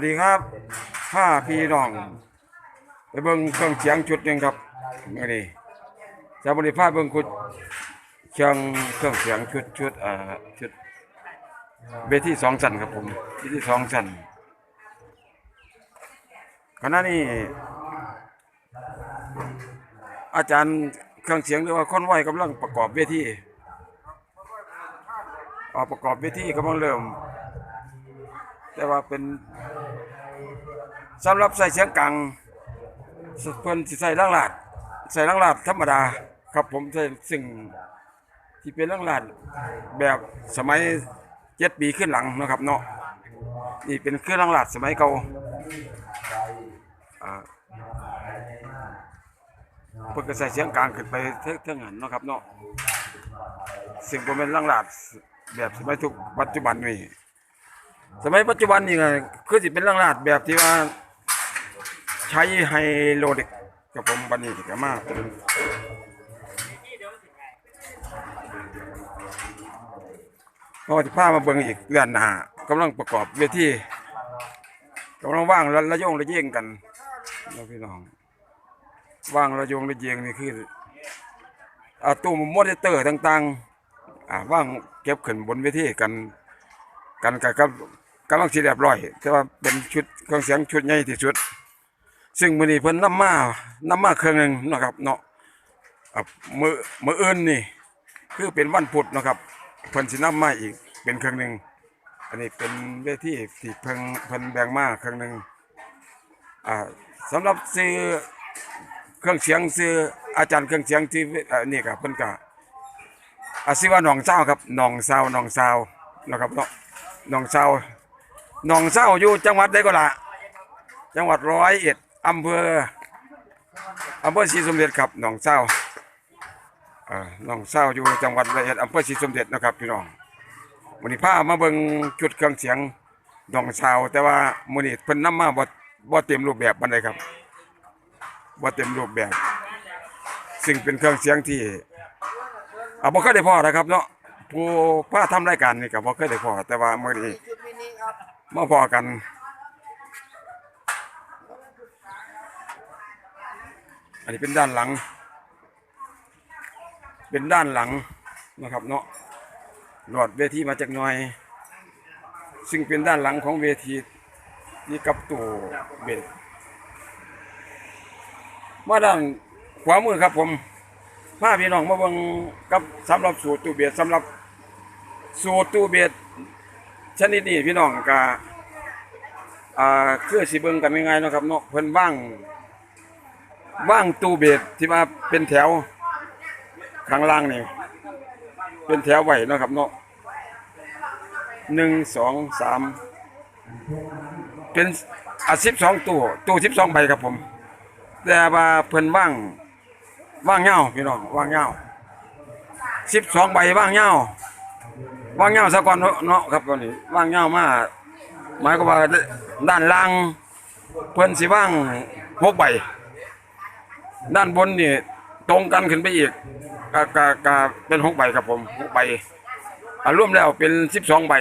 สวัสดีครับห้าพี่น้อง ไปเบิ่งเครื่องเสียงชุดหนึ่งครับนี่นี่จะบริภาพเบิ่งคุดเครื่องเครื่องเสียงชุดชุดอ่าชุดเวทีสองชั้นครับผมเวทีสองชั้นขณะนี้ อาจารย์เครื่องเสียงหรือว่าค้นไหวกำลังประกอบเวทีอ่าประกอบเวทีกำลังเริ่ม แต่ว่าเป็น สำหรับใส่เสียงกลางเพิ่นสิใส่ล่างลาด ใส่ล่างลาดธรรมดา ครับผมใส่สิ่งที่เป็นล่างลาดแบบสมัยเจ็ดปีขึ้นหลังนะครับเนาะนี่เป็นเครื่องล่างลาดสมัยเก่าอ่าเพิ่นก็ใส่เสียงกลางขึ้นไปเท่านั้นนะครับเนาะสิ่งบ่แม่นล่างลาดแบบสมัยทุกปัจจุบันนี่สมัยปัจจุบันนี่ไงคือสิเป็นเรื่องลาดแบบที่ว่า ใช้ไฮโลเด็กกับผมบันนี้ก็มาเป็นก็จะพามาเบิ่งอีกเดือนหน้ากำลังประกอบเวทีกำลังว่างระระโยงระเยงกันแล้วพี่น้องว่างระโยงระเยงนี่คืออ่าตู้มอนิเตอร์ต่างๆอ่าว่างเก็บขึ้นบนเวทีกันกันกับกำลังสิเรียบร้อยแต่ว่าเป็นชุดเครื่องเสียงชุดใหญ่ที่สุด ซึ่งมื้อนี้เพิ่นนำมานำมาเครื่องหนึงเนาะครับเนาะอะมื้อมื้ออื่นนี่คือเป็นวันพุธเนาะครับเพิ่นสินำมาอีกเป็นเครื่องหนึงอันนี้เป็นเวทีที่เพิ่นเพิ่นแบ่งมาเครื่องหนึงอ่าสำหรับซื้อเครื่องเสียงซื้ออาจารย์เครื่องเสียงที่อ่านี่ก็เพิ่นก็อาศิว่าหนองเศร้าครับหนองเศร้าหนองเศร้านะครับเนาะหนองเศร้าหนองเศร้าอยู่จังหวัดใดก็ละจังหวัดร้อยเอ็ด อำเภออำเภอศรีสมเด็จครับหนองเศร้าอ่าหนองเศร้าอยู่จังหวัดร้อยเอ็ดอำเภอศรีสมเด็จนะครับพี่น้องมื้อนี้พามาเบิ่งชุดเครื่องเสียงหนองเศร้าแต่ว่ามื้อนี้เพิ่นนำมาบ่บ่เต็มรูปแบบปานใดครับบ่เต็มรูปแบบ ซึ่งเป็นเครื่องเสียงที่อ่าบ่เคยได้พอนะครับเนาะผู้พาทำรายการนี่ก็บ่เคยได้พอแต่ว่ามื้อนี้มาพอกัน นนี้เป็นด้านหลัง เป็นด้านหลังนะครับเนาะหลอดเวทีมาจากหน่อย ซึ่งเป็นด้านหลังของเวทีนี่กับตู้เบสมาด้านขวามือครับผมพาพี่น้องมาเบิ่งกับสำหรับสูตรตู้เบสสำหรับสูตรตู้เบสชนิดนี้พี่น้องก็อ่าคือสิเบิ่งกันง่ายๆนะครับเนาะเพิ่นว่าง ว่างตู้เบสที่ว่าเป็นแถวข้างล่างนี่เป็นแถวไว้เนาะครับเนาะหนึ่งสองสามเป็นอะสิบสองตู้ตู้สิบสองใบครับผม แต่ว่าเพิ่นว่างว่างเงาพี่น้องว่างเงาสิบสองใบว่างเงาว่างเงาสะก่อนเนาะเนาะครับตอนนี้ว่างเงามาหมายก็ว่าด้านล่างเพิ่นสิว่างหกใบ ด้านบนนี่ตรงกันขึ้นไปอีกก็ก็ก็เป็นหกใบครับผมหกใบอ่ารวมแล้วเป็นสิบสองใบ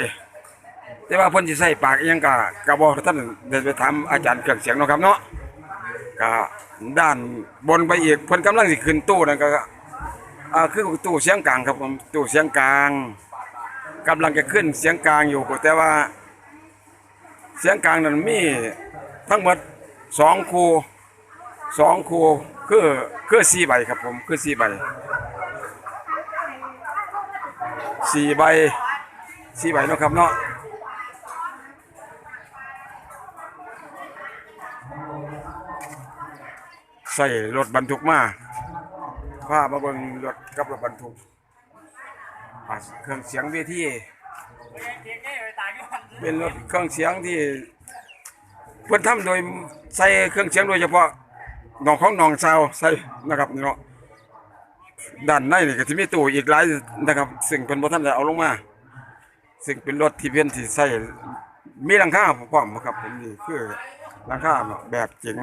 แต่ว่าเพิ่นสิใส่ปากอิหยังก็ก็บ่ท่านเดินไปถามอาจารย์เครื่องเสียงเนาะครับเนาะก็ด้านบนไปอีกเพิ่นกำลังสิขึ้นตู้นั่นก็อ่าคือตู้เสียงกลางครับผมตู้เสียงกลางกำลังจะขึ้นเสียงกลางอยู่แต่ว่า เสียงกลางนั้นมีทั้งหมดสองคู สองคูคือคือสี่ใบครับผมคือสี่ใบสี่ใบสี่ใบเนาะครับเนาะใส่รถบรรทุกมาพามาบิ่งรถกับรถบรรทุกเครื่องเสียงเวทีเป็นรถเครื่องเสียงที่เพิ่นทำโดยใส่เครื่องเสียงโดยเฉพาะ หนองของหนองซาวใส่นะครับเนาะด้านในนี่ก็สิมีตู้อีกหลายนะครับ ซึ่งเพิ่นบ่ทันได้เอาลงมา ซึ่งเป็นรถที่เพิ่นสิใส่มีหลังคาพร้อมครับผมนี่คือหลังคาแบบเจ๋ง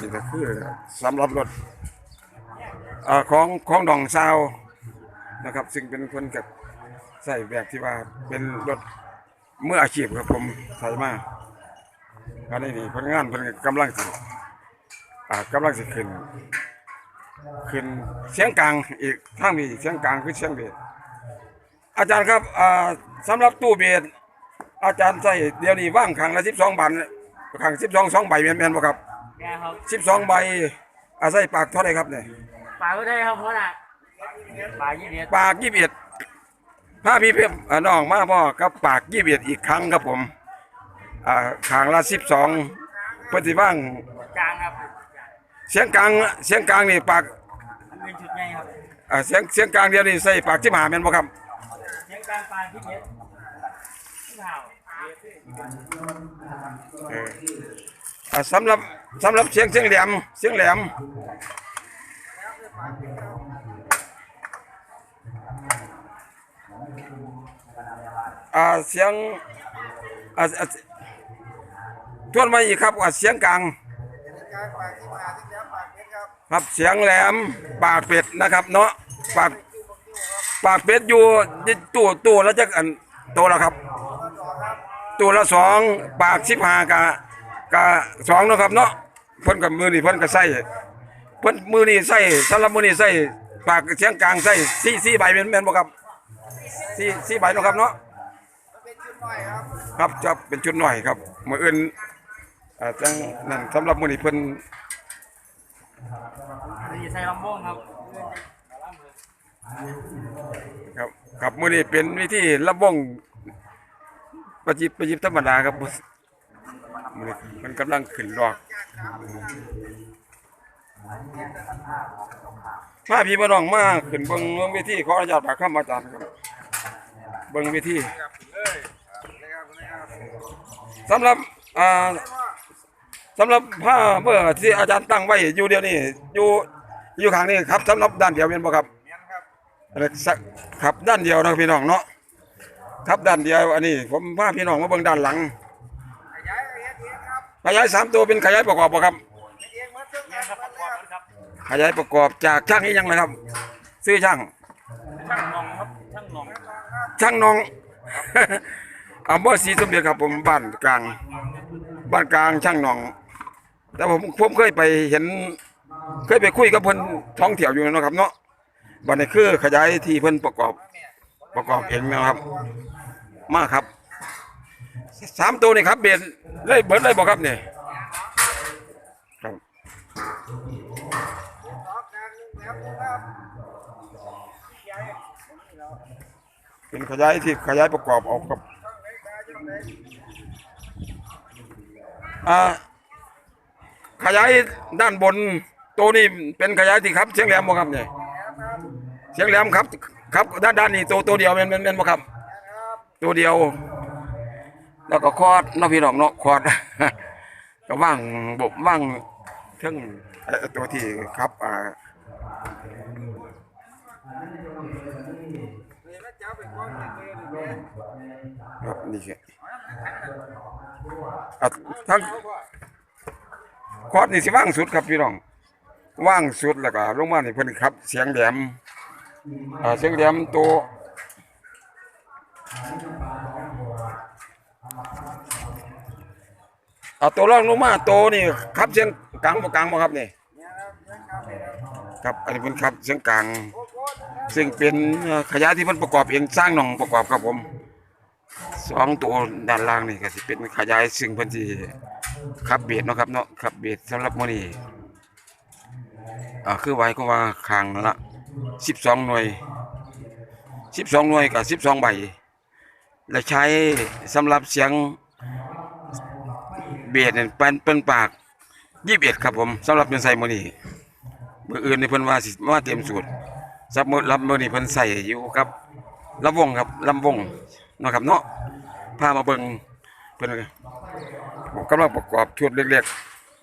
นี่ก็คือสำหรับรถอของของหนองซาวนะครับ ซึ่งเป็นคนกับใส่แบบที่ว่าเป็นรถเมื่ออาชีพครับผมใส่มาอันนี้นี่พนักงานเพิ่นกำลังสิ อ่ากำลังสิขึ้น ขึ้นเสียงกลางอีกทางนี้เสียงกลางคือเสียงเบสอาจารย์ครับอ่าสำหรับตู้เบสอาจารย์ใส่เดี๋ยวนี้ว่างครั้งละ12บาทครั้ง12 2ใบแม่นๆบ่ครับแกครับ12ใบอาศัยปากเท่าไหร่ครับเนี่ยปลาก็ได้ครับเพราะน่ะปลายี่เดียดปาก21ถ้าพี่เพิ่มอ่าน้องมาพ่อกับปาก21อีกครั้งครับผมอ่าครั้งละ12เพิ่นสิว่างจางครับ เสียงกลางเสียงกลางนี่ปากเป็นชุดใหญ่ครับอ่าเสียงเสียงกลางเดียวนี่ใส่ปากที่หาแม่นบ่ครับเสียงกลางปลาที่เดียดที่เท้าเอออ่าสำหรับสำหรับเสียงเสียงแหลมเสียงแหลมอ่าเสียงอ่าอ่าทวนมาอีกครับว่าเสียงกลาง ครับเสียงแหลมปากเป็ดนะครับเนาะปากปากเป็ดอยู่ตู้ตู้แล้วจะอันโตแล้วครับ ตัวละสองปากสิบห้ากะกะสองนะครับเนาะเพิ่นกับมือนี่เพิ่นก็ใส่เพิ่นมือนี่ใส่สำหรับมือนี่ใส่ปากเสียงกลางใส่สี่สี่ใบแม่นแม่นบ่ครับสี่สี่ใบนะครับเนาะครับจะเป็นชุดหน่อยครับมืออื่น อ่าจังนั่นสำหรับมือนี่เพิ่นดีใส่ลำโพงครับครับครับมือนี่เป็นวิธีระวงประจิบประจิบธรรมดาครับมือนี้มันกำลังขึ้นรอกพาพี่พี่น้องมาขึ้นเบิ่งเบิ่งเวทีขออนุญาตปากคำอาจารย์ครับเบิ่งเวทีสำหรับอ่า สำหรับผ้าเมื่อที่อาจารย์ตั้งไว้อยู่เดียวนี้อยู่อยู่ข้างนี้ครับสำหรับด้านเดียวเป็นบ่ครับอะไรสักครับด้านเดียวนะพี่น้องเนาะครับด้านเดียวอันนี้ ผมพาพี่น้องมาเบิ่งด้านหลังขยายสามตัวเป็นขยายประกอบบ่ครับเนี่ยครับประกอบครับขยายประกอบจากช่างนี้ยังนะครับ ซื้อช่างช่างนองครับช่างนองช่างน้องอำเภอศรีสมเด็จครับผมบ้านกลาง บ้านกลางช่างน้อง แต่ผมผมเคยไปเห็น เคยไปคุยกับเพิ่นท้องเที่ยวอยู่นะครับ เนาะบัดนี้คือขยายที่เพิ่นประกอบประกอบเองนะครับ มากครับสามตัวนี่ครับเบ็ดเลยเบิดเลยบอกครับเนี่ยครับเป็นขยายที่ขยายประกอบออกกับอ่า ขยายด้านบนตัวนี้เป็นขยายที่ครับเสียงแหลมบ่ครับเนี่ยเสียงแหลมครับครับด้านด้านนี้ตัวตัวเดียวแม่นแม่นแม่นบ่ครับ ตัวเดียว แล้วก็คอดเนาะพี่น้องเนาะคอดก็ว่างบบว่างเครื่องตัวที่ครับอ่าครับนี่คืออะทั้ง คอร์ดนี่สิว่างสุดครับพี่น้องว่างสุดแล้วก็ลงมานี่เพิ่นครับ เสียงแหลมอ่าเสียงแหลมตัวอ่าตัวรองลงมาตัวนี่ครับเสียงกลางบ่กลางบ่ครับนี่ครับอันนี้เพิ่นครับเสียงกลาง ซึ่งเป็นขยะที่เพิ่นประกอบเองสร้างหนองประกอบครับผมสองตัวด้านล่างนี่ก็สิเป็นขยายซึ่งพิ่นสิ ขับเบียดเนาะครับเนาะขับเบียดสำหรับมื้อนี้อ่าคือไว้ก็ว่าข้างละ12หน่วย12หน่วยกับ12ใบ และใช้สำหรับเสียงเบียดเนี่ยเป็นเป็นปาก21ครับผมสำหรับเพิ่นใส่มือนี้มื้ออื่นในเพิ่นว่าสิมาเตรียมสูตรสำหรับมือนี้เพิ่นใส่อยู่ครับลำวงครับลำวงเนาะครับเนาะพามาเบิ่ง เพิ่นกำลังประกอบชุดเล็ก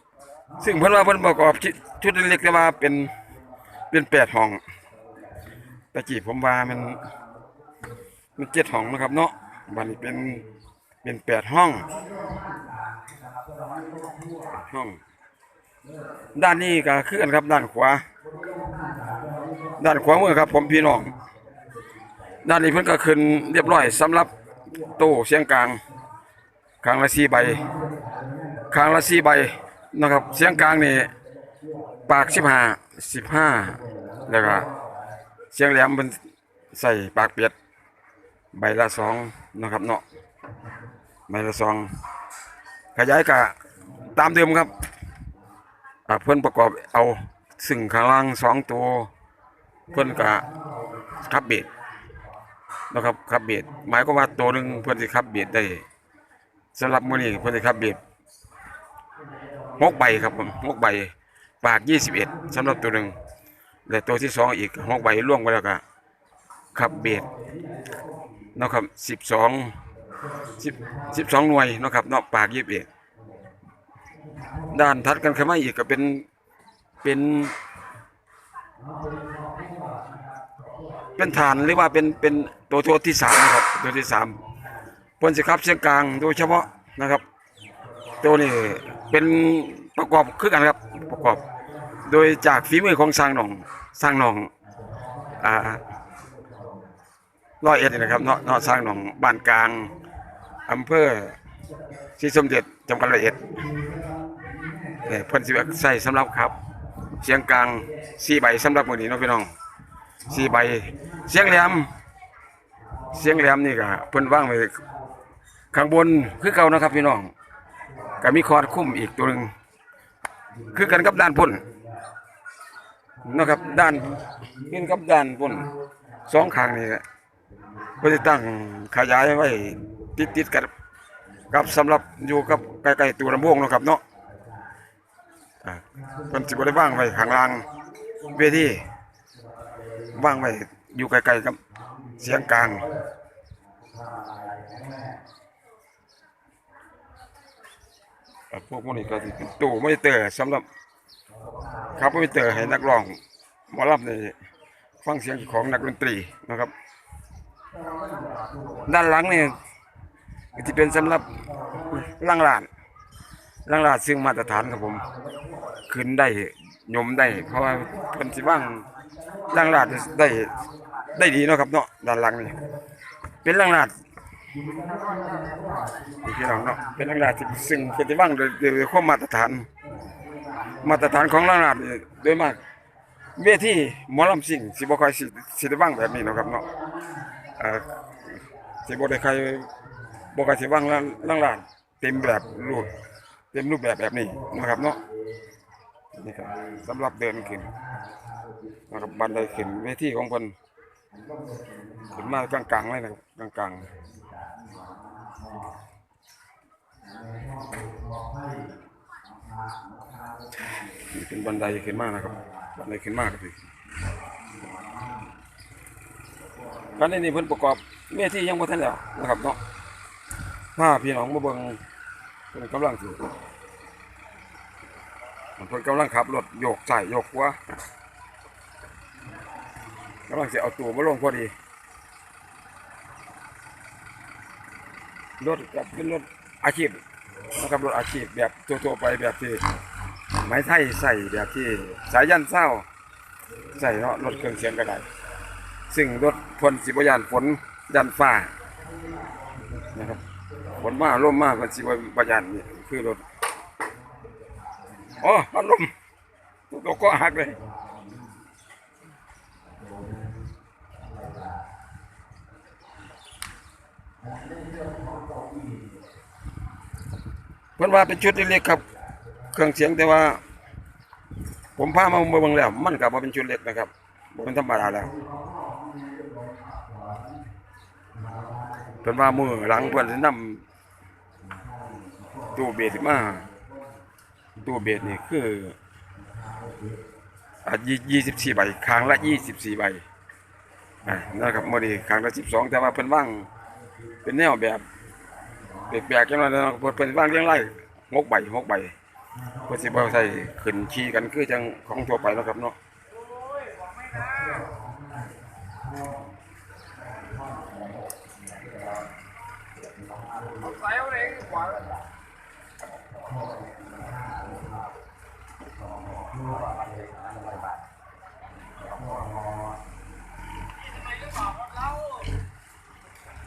ๆ ซึ่งเพิ่นว่าเพิ่นประกอบชุดเล็กๆแต่ว่าเป็นเป็นแปดห้องตะกี้ผมว่ามัน มันเจ็ดห้องนะครับเนาะบัดนี้เป็นเป็นแปดห้อง ห้อง ด้านนี้ก็คือกันครับ ด้านขวา ด้านขวามือครับ ผมพี่น้อง ด้านนี้เพิ่นก็ขึ้นเรียบร้อยสำหรับตู้เสียงกลาง ครั้งละสี่ใบครั้งละสี่ใบนะครับเสียงกลางนี่ปากสิบห้าสิบห้าแล้วก็เสียงแหลมเป็นใส่ปากเปียดใบละสองนะครับเนาะใบละสองขยายกะตามเดิมครับเพื่อนประกอบเอาซึ่งข้างล่างสองตัวเพื่อนกะขับเบียดนะครับขับเบียดหมายก็ว่าตัวหนึ่งเพื่อนที่ขับเบียดได้ สำหรับมือนี้เพื่อนที่ขับเบียดหกใบครับผมหกใบ ปากยี่สิบเอ็ดสำหรับตัวหนึ่งแต่ตัวที่สองอีกหกใบล่วงไปแล้วก็ขับเบียดนะครับสิบสองสิบสิบสองหน่วยนะครับนาะปากยี่สิบเอ็ดด้านทัดกันขึ้นมาอีกก็เป็นเป็น เป็นฐานหรือว่าเป็นเป็นตัวตัวที่สามนะครับตัวที่สาม พลสิครับเชียงกลางโดยเฉพาะนะครับ ตัวนี้เป็นประกอบคือกันครับประกอบ โดยจากฝีมือของสร้างหนองสร้างหนองอ่าร้อยเอ็ดนะครับเนาะเนาะสร้างหนองบ้านกลางอำเภอที่สมเด็จจังหวัดร้อยเอ็ดแต่เพิ่นสิใส่สำหรับครับ เสียงกลางสี่ใบสำหรับมือนี้เนาะพี่น้องสี่ใบ เสียงแหลมเสียงแหลมนี่ก็เพิ่นว่างไว้ ข้างบนคือเก่านะครับพี่น้องก็มีคอร์ดคุ้มอีกตัวหนึ่งคือกันกับด้านพ่นนะครับด้านเห็นกับด้านพ่นสองข้างนี่ก็เพิ่นสิตั้งขยายไว้ติดๆกันกับสำหรับอยู่กับใกล้ๆตัวลำโพงนะครับเนาะอ่าเพิ่นสิบ่ได้วางไว้ข้างล่างเวทีว่างไว้อยู่ไกลๆกับเสียงกลางอะ พวกพวกนี้ก็สิเป็นตู้มอนิเตอร์สำหรับครับไมอนิเตอร์ให้นักร้องหมอลำในฟังเสียงของนักดนตรีนะครับ ด้านหลังนี่ที่เป็นสำหรับล่างลานล่างลานซึ่งมาตรฐานครับผมขึ้นได้ยมได้ เพราะว่าเพิ่นสิว่างล่างลาดได้ได้ดีเนาะครับเนาะด้านหลังนี่เป็นล่างลาดนี่ พี่น้องเนาะเป็นล่างาดที่ซึ่งเพิ่นสิว่างโดยโดยความมาตรฐาน มาตรฐานของล่างาดนี่โดยมากเวทีหมอลำสิ่งสิบ่ค่อยสิสิได้ว่างแบบนี้นะครับเนาะสิบ่ได้ใครบ่ค่อยสิว่างล่างลางลาเต็มแบบรูปเต็มรูปแบบแบบนี้นะครับเนาะนี่ครับสำหรับเดินขึ้นนะครับบันไดขึ้นเวทีของเพิ่นขึ้นมากลางๆเลยนะครับกลางๆ เป็นบันไดขึ้นมากนะครับ บันไดขึ้นมากครับพี่การนี้นี่เพิ่นประกอบเวทียังบ่ทันแล้วนะครับเนาะถ้าพี่น้องมาเบิ่งเพิ่นกำลังสิมันเพิ่นกำลังขับรถโยกใส่โยกขวกำลังจะเอาตัวมาลงพอดี รถกับเป็นรถอาชีพนะครับรถอาชีพแบบทั่วๆไปแบบที่ไม้ไทยใส่แบบที่สายยันเศร้าใส่เนาะรถเครื่องเสียงก็ได้ซึ่งรถพลสิบยานฝนยันฟ้านะครับฝนมาลมมามันสิบยานนี่คือรถอ๋อพัดลมตัวก็หักเลย พิ่นว่าเป็นชุดเล็กๆครับ เครื่องเสียงแต่ว่า ผมพามาเบิ่งแล้ว มันก็บ่เป็นชุดเล็กนะครับบ่เป็นธรรมดาแล้วเพิ่นว่ามือหลังเพิ่นสินำตู้เบสมาตัวเบสนี่คืออ่ยี่สิบสี่ใบครั้งละยี่สิบสี่ใบนะครับโมดีครั้งละสิบสองแต่ว่าเพิ่นว่างเป็นแนวแบบ แปลกๆจังเลยนะครับเพิ่นว่างเรียงไล่หกใบหกใบเพิ่นสิบ่ใส่ขึ้นขี่กันคือจังของทั่วไปนะครับเนาะ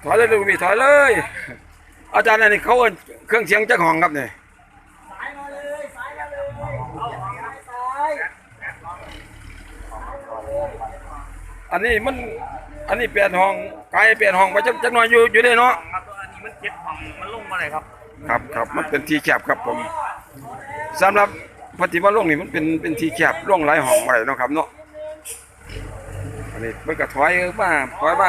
ถอยเลยลูมีถอยเลย อาจารย์อันนี้เขาเอิ้นเครื่องเสียงจักห้องครับเนี่สายมาเลยสายมาเลยเอาสายสายอันนี้มันอันนี้เปลี่ยนห้องไกลเปลี่ยนห้องไปจักจักหน่อยอยู่อยู่ได้เนาะครับตัวอันนี้มันเจ็ดของมันลงมาเลยครับ ครับครับมันเป็นที่แคบครับผมสำหรับปฏิบัติโลกนี่มันเป็นเป็นที่แคบล่วงหลายห้องไว้เนาะครับเนาะอันนี้มันก็ถอยมาถอยมา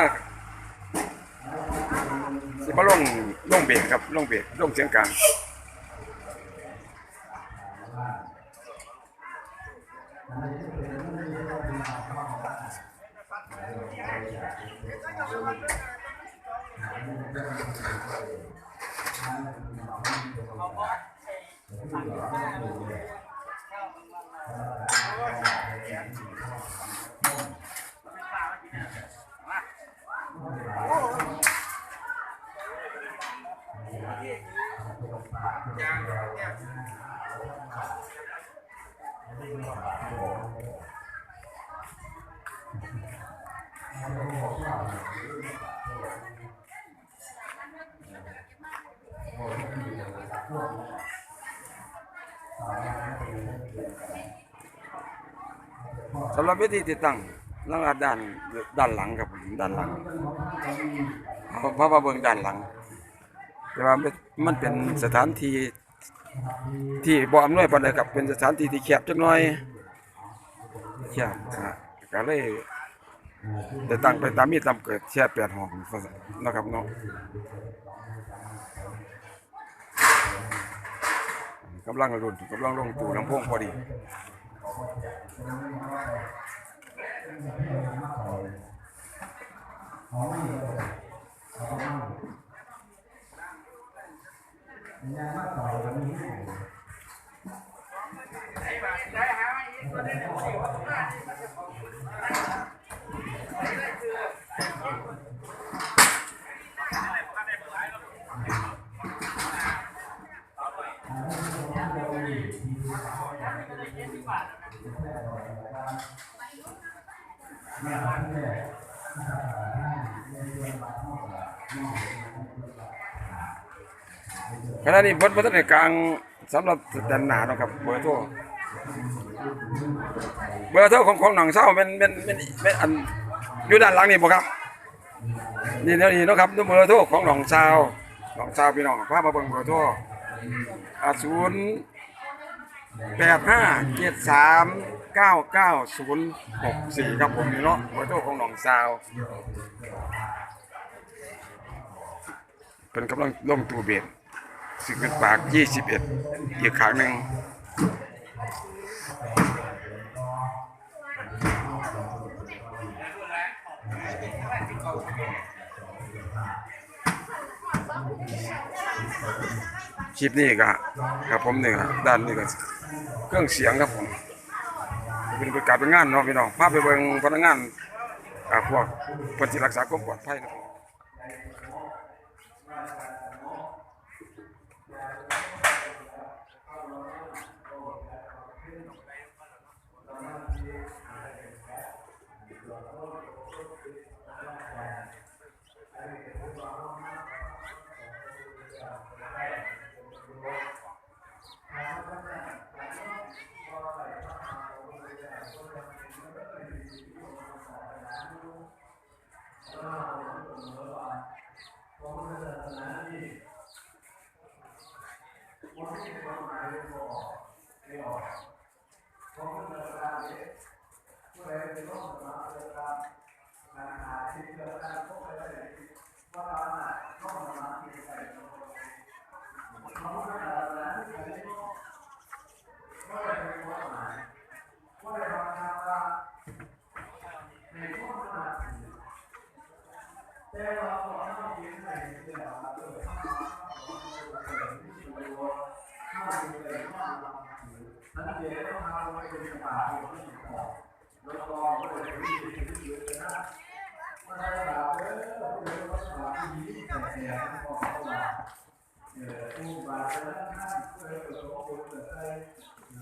สิมาลงลงเบรกครับลงเบรกลงเสียงกลาง สำหรับวิธีติดตั้งลังอาด้านด้านหลังครับผมด้านหลังเพราะเพราะว่าเบิ่งด้านหลัง แต่ว่ามันเป็นสถานที่ที่บ่อำนวยปานใดครับเป็นสถานที่ที่แคบจักหน่อยแคบนะก็เลยได้ตั้งไปตามมีตามเกิดแค่แปดห้องนะครับเนาะกำลังรุ่นกำลังลงตู่ลำโพงพอดี Nhà mắt đỏ là như thế này. ขณะนี้เพิ่นบ่ทันได้กลางสำหรับแตนหนาเนาะครับเบอร์โทรเบอร์โทรของของหนองเศร้าเป็นเป็นเป็นเป็นอันอยู่ด้านหลังนี่บ่ครับนี่เดี๋ยวนี้เนาะครับเบอร์โทรของหนองเศร้าหนองเศร้าพี่น้องพามาเบิ่งเบอร์โทรอ่า0 8 5 7 3 9 9 0 6 4ครับผมนี่เนาะเบอร์โทรของหนองเศร้าเป็นกำลังลงตู้เบ็ด สิบเป็นปากยี่สิบเอ็ดอีกขางหนึ่งคลิปนี้ก็ครับผมนี่ก็ด้านนี้ก็เครื่องเสียงครับผม เป็นประกาศเป็นงานเนาะพี่น้องพาไปเบิ่งพนักงานพวกเพิ่นสิรักษาความปลอดภัยนะครับ เป็นโรคสมองเลยครับนานาที่เกิดการพบอะไรว่าเรา คผ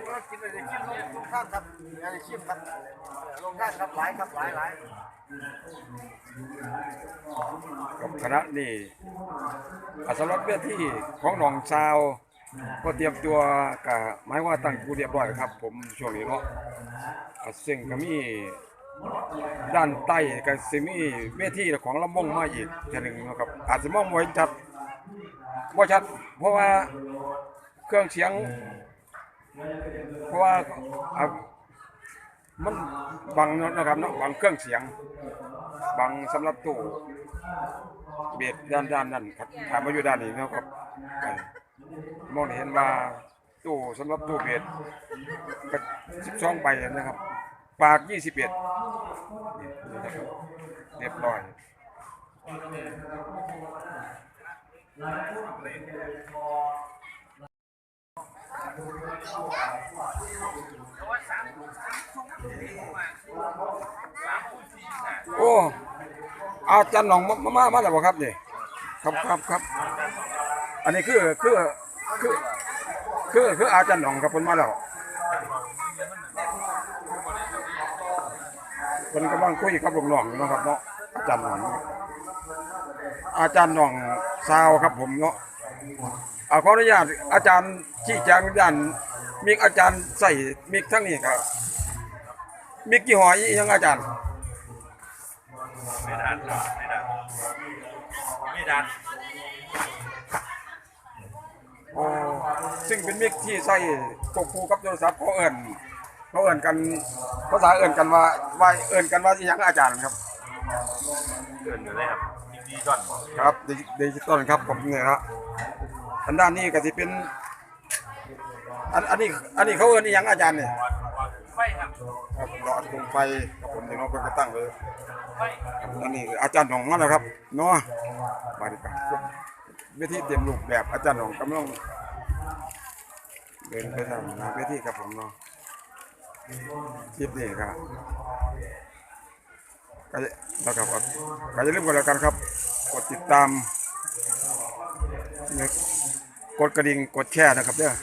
มก็กินอะไรชิมลงลงท่านครับอะไรชิมครับลงท่านครับหลายคลายหลายกับคณะนี่อาสำหรับเพื่อที่ของหนองชาว ก็เตรียมตัวกับไม้ว่าตั้งกูเรียบร้อยครับ ผมช่วงนี้เนาะซึ่งก็มี ด้านใต้ก็สิมีเวทีของลำวงมาอีกทีหนึ่งนะครับ อาจจะมองบ่เห็นชัดบ่ชัด เพราะว่าเครื่องเสียง เพราะว่าอะมันบังนะครับเนาะบังเครื่องเสียงบังสำหรับตู้เบียดด้านด้านนั้นครับถามมาอยู่ด้านนี้นะครับมองเห็นว่าตู้สำหรับตู้เบียดสิบสองใบนะครับ ปากยี่สิบเอ็ดเรียบร้อยโอ้อาจารย์หนองมามามามาแล้วบ่ครับนี่ครับครับครับ อันนี้คือคือคือคือคืออาจารย์หนองครับเพิ่นมาแล้ว เพิ่นกำลังคุยกับหลูกน้องอยู่นะครับเนาะอาจารย์หนองอาจารย์หนองซาวครับผมเนาะอ่าขออนุญาตอาจารย์ชี้แจงด้านมีอาจารย์ใส่มีทั้งนี้ครับ มีกี่หอยยังอาจารย์ไม่ดันไม่ดันไม่ดันซึ่งเป็นมิกที่ใช้ควบคู่กับโทรศัพท์เขาเอิ่น เขาเอิ่นกันภาษาเอิ่นกันว่าว่าเอิ่นกันว่าอีหยังอาจารย์ครับเกินอยู่เลยครับดีดีก่อนครับดิดิจิตอลครับผมเนี่ยครับอันด้านนี้ก็สิเป็น อันอันนี้อันนี้เขาเอิ่นอีหยังอาจารย์เนี่ยไฟครับครับหลอดดวงไฟครับผมที่น้องเพิ่นก็ตั้งไว้ไฟครับอันนี้อาจารย์หนองมาแล้วครับเนาะมาดีกว่าเวทีเต็มรูปแบบอาจารย์หนองกำลังเดินไปทางหน้าเวทีครับผมเนาะ คลิปนี้ครับก็นะครับก็อย่าลืมกันแล้วกันครับ กดติดตาม กดกระดิ่งกดแชร์นะครับเนี่ย